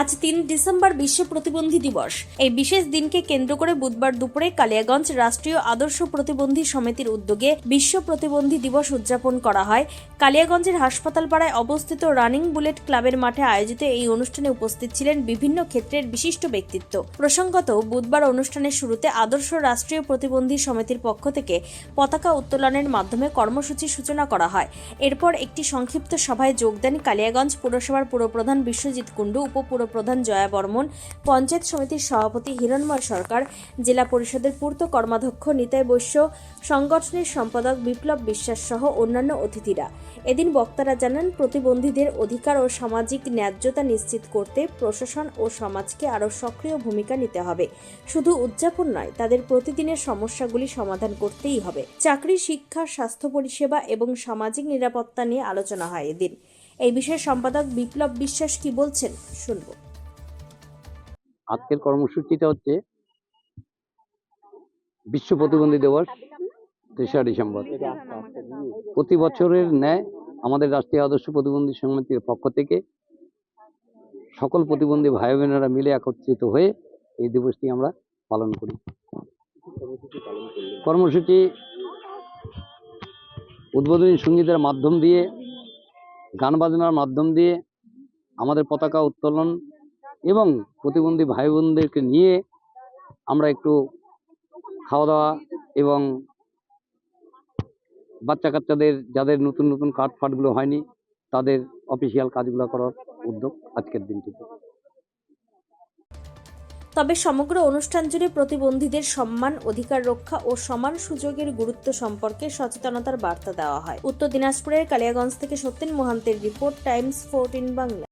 আজ তিন ডিসেম্বর বিশ্ব প্রতিবন্ধী দিবস। এই বিশেষ দিনকে কেন্দ্র করে বুধবার দুপুরে কালিয়াগঞ্জ রাষ্ট্রীয় আদর্শ প্রতিবন্ধী সমিতির উদ্যোগে বিশ্ব প্রতিবন্ধী দিবস উদযাপন করা হয়। কালিয়াগঞ্জের হাসপাতাল পাড়ায় অবস্থিত রানিং বুলেট ক্লাবের মাঠে আয়োজিত এই অনুষ্ঠানে উপস্থিত ছিলেন বিভিন্ন ক্ষেত্রের বিশিষ্ট ব্যক্তিত্ব। প্রসঙ্গত, বুধবার অনুষ্ঠানের শুরুতে আদর্শ রাষ্ট্রীয় প্রতিবন্ধী সমিতির পক্ষ থেকে পতাকা উত্তোলনের মাধ্যমে কর্মসূচির সূচনা করা হয়। এরপর একটি সংক্ষিপ্ত সভায় যোগ দেন কালিয়াগঞ্জ পুরসভার পুরপ্রধান বিশ্বজিৎ কুণ্ডু উপপুরপ্রধান জয়া বর্মন, পঞ্চায়েত সমিতির সভাপতি হিরণময় সরকার, জেলা পরিষদের পূর্ত কর্মাধ্যক্ষ নিতাই বৈশ্য, সংগঠনের সম্পাদক বিপ্লব বিশ্বাস সহ অন্যান্য অতিথিরা। এদিন বক্তারা জানান, প্রতিবন্ধীদের অধিকার ও সামাজিক ন্যায্যতা নিশ্চিত করতে প্রশাসন ও সমাজকে আরও সক্রিয় ভূমিকা নিতে হবে। শুধু উদযাপন নয়, তাদের প্রতিদিনের সমস্যাগুলি সমাধান করতেই হবে। চাকরি, শিক্ষা, স্বাস্থ্য পরিষেবা এবং সামাজিক নিরাপত্তা নিয়ে আলোচনা হয় এদিন। এই বিষয়ে সম্পাদক বিপ্লব বিশ্বাস কি বলছেন? শুনব। আজকের কর্মসূচিটা হচ্ছে বিশ্ব প্রতিবন্ধী দিবস, তেসরা ডিসেম্বর। প্রতি বছরের ন্যায় আমাদের রাষ্ট্রীয় আদর্শ প্রতিবন্ধী সমিতির পক্ষ থেকে সকল প্রতিবন্ধী ভাই বোনেরা মিলে একত্রিত হয়ে এই দিবসটি আমরা পালন করি। কর্মসূচি উদ্বোধনী সঙ্গীতের মাধ্যম দিয়ে গান বাজনার মাধ্যম দিয়ে আমাদের পতাকা উত্তোলন এবং প্রতিবন্ধী ভাই বোনদেরকে নিয়ে আমরা একটু খাওয়া দাওয়া এবং বাচ্চা কাচ্চাদের যাদের নতুন নতুন কাঠ ফাটগুলো হয়নি, তাদের অফিসিয়াল কাজগুলো করার উদ্যোগ আজকের দিনটিতে। তবে সমগ্র অনুষ্ঠান জুড়ে প্রতিবন্ধীদের সম্মান, অধিকার রক্ষা ও সমান সুযোগের গুরুত্ব সম্পর্কে সচেতনতার বার্তা দেওয়া হয়। উত্তর দিনাজপুরের কালিয়াগঞ্জ থেকে সত্যেন মহান্তের রিপোর্ট, টাইমস ফোরটিন বাংলা।